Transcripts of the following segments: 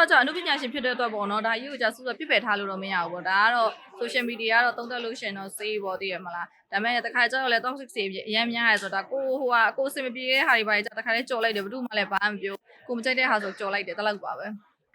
ကကြောင့်အနုပညာရှင်ဖြစ်တဲ့အတွက်ပေါ့နော်ဒါကြီးကိုကြာစူးစူးပြစ်ပယ်ထားလို့တော့မရဘူးပေါ့ဒါကတော့ social media ကတော့သုံးသပ်လို့ရှရင်တော့စေးပေါ့တည်ရမလားဒါပေမဲ့တခါကျတော့လေ toxic စေးအရင်များရဲဆိုတာကိုဟိုဟာကိုစင်မပြေတဲ့ဟာတွေပါကြာတခါလေးကြော်လိုက်တယ်ဘယ်သူမှလည်းဘာမှမပြောကိုမကြိုက်တဲ့ဟာဆိုကြော်လိုက်တယ်တလောက်ပါပဲ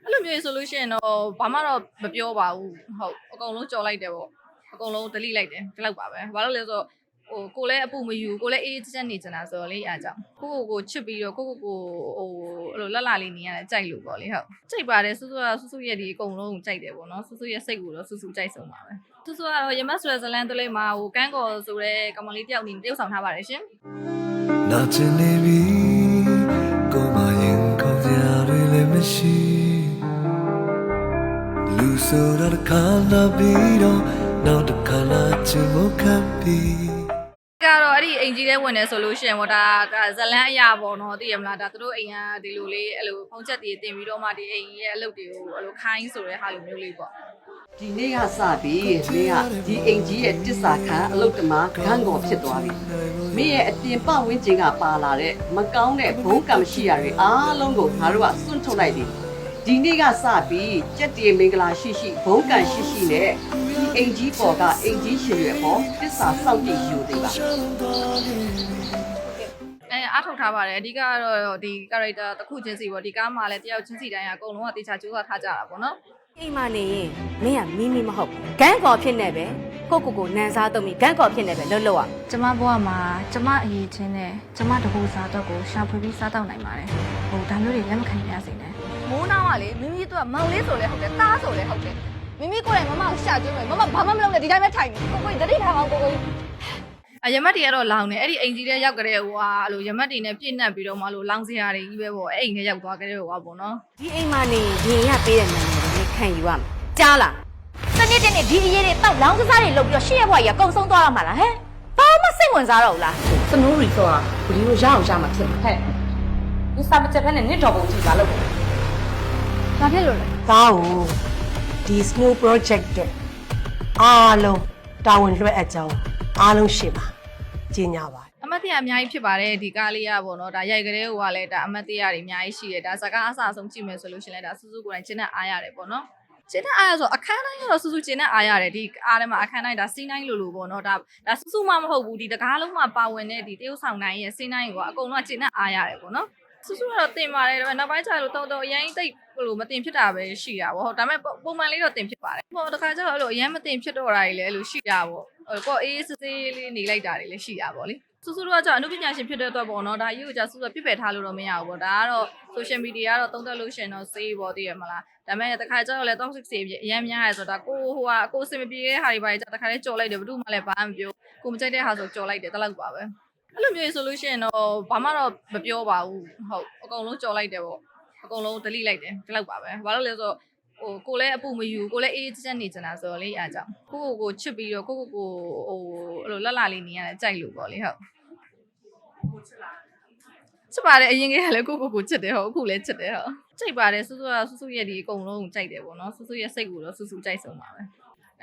အဲ့လိုမျိုးဆိုလို့ရှိရင်တော့ဘာမှတော့မပြောပါဘူးဟုတ်အကုန်လုံးကြော်လိုက်တယ်ပေါ့အကုန်လုံး delete လိုက်တယ်ဒီလောက်ပါပဲဘာလို့လဲဆိုတော့ ဟိုကိုလည်းအပူမယူကိုလည်းအေးချမ်းနေကြတာဆိုတော့လေအားကြောင့်ကိုကိုကိုချစ်ပြီးတော့ကိုကိုကိုဟိုအဲ့လိုလက်လာလေးနေရတယ်ကြိုက်လို့ပေါ့လေဟုတ်ကြိုက်ပါတယ်စူးစူးကစူးစူးရဲ့ဒီအကုန်လုံးကြိုက်တယ်ပေါ့နော်စူးစူးရဲ့စိတ်ကိုတော့စူးစူးကြိုက်ဆုံးပါပဲစူးစူးကတော့ရမတ်ဆွဲဇလန်တလေးမှာဟိုကန်းကော်ဆိုတဲ့ကောင်မလေးတယောက်အနေနဲ့တယောက်ဆောင်ထားပါတယ်ရှင်နာကျင်နေပြီကိုမရင်ခေါ်ကြရလည်းမရှိလူဆိုတာတစ်ခါလာပြီးတော့နောက်တစ်ခါလာချင်မှုခံပြီးကတော့ အဲ့ဒီအိမ်ကြီးထဲဝင်နေဆိုလို့ရှိရင်ပေါ့ဒါကဇလန်အရာပေါ့နော်သိရမလားဒါသူတို့အိမ်ကဒီလိုလေးအဲ့လိုဖုံးချက်တွေတင်ပြီးတော့မှဒီအိမ်ရဲ့အလုပ်တွေကိုအဲ့လိုခိုင်းဆိုတဲ့ဟာလိုမျိုးလေးပေါ့ဒီနေ့ကစပြီးမင်းကဒီအိမ်ကြီးရဲ့တစ္ဆာခံအလုတ်တမခန်းကုန်ဖြစ်သွားပြီမင်းရဲ့အပြင်ပဝင်းကျင်ကပါလာတဲ့မကောင်းတဲ့ဘုံကံမရှိရာတွေအားလုံးကိုငါတို့ကစွန့်ထုတ်လိုက်ပြီဒီနေ့ကစပြီးကြက်တီမင်္ဂလာရှိရှိဘုံကံရှိရှိနဲ့ဒီ အိမ်ကြီးပေါ်ကအိမ်ကြီးရှင်တွေပေါ်တစ္ဆာစောင့်တည်ယူသေးပါအဲအားထုတ်ထားပါတယ်အဓိကကတော့ဒီ character တစ်ခုချင်းစီပေါ့ဒီကားမှာလည်းတယောက်ချင်းစီတိုင်းကအကုန်လုံးကတေချာကြိုးစားထားကြတာပေါ့နော်အိမ်မနေရင်မင်းကမီးမီးမဟုတ်ဘူးဂန်းကော်ဖြစ်နေပဲကိုကိုကိုနန်းစားတော့မီဂန်းကော်ဖြစ်နေပဲလှုပ်လှုပ်อ่ะကျမဘဝမှာကျမအရေးချင်းနဲ့ကျမတကူစားတော့ကိုရှာဖွေပြီးစားတော့နိုင်ပါတယ်ဟိုဒါမျိုးတွေလက်မခံရစေနဲ့မိုးနောင်ကလေမိမိတို့ကမောင်လေးဆိုလဲဟုတ်တယ်တားဆိုလဲဟုတ်တယ် မိမိကိုယ်တိုင်မမကိုရှာကျွေးမယ်မမဘာမှမလုပ်နဲ့ဒီတိုင်းပဲထိုင်နေကိုကိုတတိထားအောင်ကိုကိုအရမတ်တွေကတော့လောင်နေအဲ့ဒီအိမ်ကြီးထဲရောက်ကြတဲ့ဟိုဟာအဲ့လိုရမတ်တွေနဲ့ပြည့်နှက်ပြီးတော့မှလို့လောင်စရာတွေကြီးပဲပေါ့အဲ့အိမ်ထဲရောက်သွားကြတဲ့ဟိုဟာပေါ့နော်ဒီအိမ်မနေရင်ရင်ရပေးတဲ့နာမည်ကိုမင်းခံယူရမယ်ကြားလားစနစ်တနေ့ဒီအရေးတွေတောက်လောင်းကစားတွေလုပ်ပြီးတော့ရှေ့ရဘွားကြီးကကုံဆုံးသွားရမှာလားဟဲ့ဘာမှစိတ်ဝင်စားတော့ဘူးလားစနိုးရီဆိုတာဘယ်လိုရအောင်ရမှာဖြစ်မှာဟဲ့ဒီစာမချက်ဖက်နဲ့နစ်တော်ပုံကြည့်ပါလို့ဘာဖြစ်လို့လဲသားကို ဒီ small project အတွက်အားလုံးတာဝန်လွှဲအပ်ကြောင်းအားလုံးရှင်းပါကြီးညာပါအမတ်တရားအများကြီးဖြစ်ပါတယ်ဒီကားလေးကပေါ့နော်ဒါရိုက်ကြတဲ့ဟိုကလည်းဒါအမတ်တရားတွေအများကြီးရှိတယ်ဒါစကားအဆအဆုံးကြည့်မယ်ဆိုလို့ရှိရင်လည်းဒါစူးစူးကိုယ်တိုင်ကျင်းတဲ့အားရတယ်ပေါ့နော်ကျင်းတဲ့အားရဆိုအခန်းတိုင်းကတော့စူးစူးကျင်းတဲ့အားရတယ်ဒီအားထဲမှာအခန်းတိုင်းဒါစီးတိုင်းလိုလိုပေါ့နော်ဒါဒါစူးစူးမှမဟုတ်ဘူးဒီတကားလုံးမှာပါဝင်တဲ့ဒီတရုတ်ဆောင်တိုင်းရဲ့စီးတိုင်းကအကုန်လုံးကကျင်းတဲ့အားရတယ်ပေါ့နော် စူးစူးကတော့တင်ပါတယ်ဒါပေမဲ့နောက်ပိုင်းကျတော့တော်တော်အရင်တိတ်ဘလို့မတင်ဖြစ်တာပဲရှိတာပေါ့ဟုတ်ဒါပေမဲ့ပုံမှန်လေးတော့တင်ဖြစ်ပါတယ်ဟိုတခါကျတော့အဲ့လိုအရင်မတင်ဖြစ်တော့တာတွေလည်းအဲ့လိုရှိတာပေါ့ဟိုကိုအေးစစ်စစ်လေးနေလိုက်တာတွေလည်းရှိတာပေါ့လေစူးစူးတော့ကြောင့်အနုပညာရှင်ဖြစ်တဲ့အတွက်ပေါ့နော်ဒါကြီးကိုကြာစူးစူးပြစ်ပယ်ထားလို့တော့မရဘူးပေါ့ဒါကတော့ social media ကတော့သုံးသပ်လို့ရှရင်တော့စေးပေါ့တည်ရမလားဒါပေမဲ့တခါကျတော့လေ toxic စေးအရင်များရဲဆိုတာကိုဟိုဟာကိုစင်မပြေတဲ့ဟာတွေပါကြာတခါလေးကြော်လိုက်တယ်ဘယ်သူမှလည်းဘာမှမပြောကိုမကြိုက်တဲ့ဟာဆိုကြော်လိုက်တယ်တလောက်ပါပဲ အဲ့လိုမျိုးဆိုလို့ရှိရင်တော့ဘာမှတော့မပြောပါဘူးဟုတ်အကုန်လုံးကြော်လိုက်တယ်ပေါ့အကုန်လုံး delete လိုက်တယ်ဒီလောက်ပါပဲဘာလို့လဲဆိုတော့ဟိုကိုလည်းအပူမယူကိုလည်းအေးချမ်းနေကြတာဆိုတော့လေအားကြောင့်ကိုကိုကိုချစ်ပြီးတော့ကိုကိုကိုဟိုအဲ့လိုလက်လာလေးနေရတယ်ကြိုက်လို့ပေါ့လေဟုတ်ချစ်ပါတယ်အရင်ကလည်းကိုကိုကိုချစ်တယ်ဟုတ်အခုလည်းချစ်တယ်ဟုတ်ကြိုက်ပါတယ်စူးစူးကစူးစူးရဲ့ဒီအကုန်လုံးကိုကြိုက်တယ်ပေါ့နော်စူးစူးရဲ့စိတ်ကိုတော့စူးစူးကြိုက်ဆုံးပါပဲ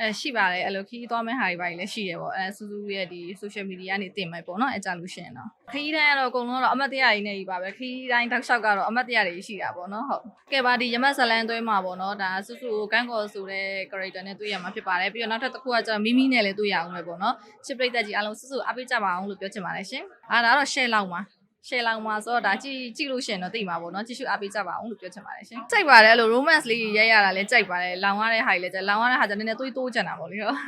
အဲရှိပါတယ်အဲ့လိုခီးသွားမဲ့ဟာတွေပါလည်းရှိတယ်ပေါ့အဲစူးစူးရဲ့ဒီ social media ကနေတင်မယ်ပေါ့နော်အဲကြလို့ရှိရင်တော့ခီးတိုင်းကတော့အကုန်လုံးကတော့အမတ်တရားကြီးနေပြီပါပဲခီးတိုင်းတောက်လျှောက်ကတော့အမတ်တရားတွေရှိတာပေါ့နော်ဟုတ်ကဲပါဒီရမတ်ဇလန်သွဲမှာပေါ့နော်ဒါစူးစူးကိုကန်းကော်ဆိုတဲ့ character နဲ့တွေ့ရမှာဖြစ်ပါတယ်ပြီးတော့နောက်ထပ်တစ်ခုကကျတော့မိမိနဲ့လည်းတွေ့ရအောင်ပဲပေါ့နော်ချစ်ပရိသတ်ကြီးအားလုံးစူးစူးအားပေးကြပါအောင်လို့ပြောချင်ပါတယ်ရှင်အားဒါကတော့ share လောက်ပါ ရှယ်လောင်မှာဆိုတော့ဒါကြည့်ကြည့်လို့ရှရင်တော့သိမှာပေါ့နော်ကြည့်ရှုအားပေးကြပါအောင်လို့ပြောချင်ပါတယ်ရှင်ကြိုက်ပါတယ်အဲ့လို romance လေးရိုက်ရတာလည်းကြိုက်ပါတယ်လောင်ရတဲ့ဟာကြီးလည်းကြိုက်လောင်ရတဲ့ဟာကျနည်းနည်းသွေးတိုးကြံတာပေါ့လေဟုတ်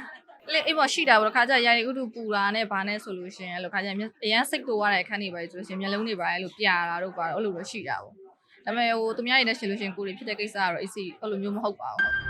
လေအိမ်ပေါ်ရှိတာပေါ့ခါကျရာရီဥတုပူတာနဲ့ဘာနဲ့ဆိုလို့ရှရင်အဲ့လိုခါကျအရန်စိတ်တိုးရတဲ့အခန်းတွေပါဆိုလို့ရှရင်မျက်လုံးတွေပါအဲ့လိုပြာတာတို့ပါတော့အဲ့လိုတော့ရှိတာပေါ့ဒါပေမဲ့ဟိုသူများရည်နဲ့ရှင်လို့ရှရင်ကိုယ်တွေဖြစ်တဲ့ကိစ္စကတော့အေးစီအဲ့လိုမျိုးမဟုတ်ပါဘူးဟုတ်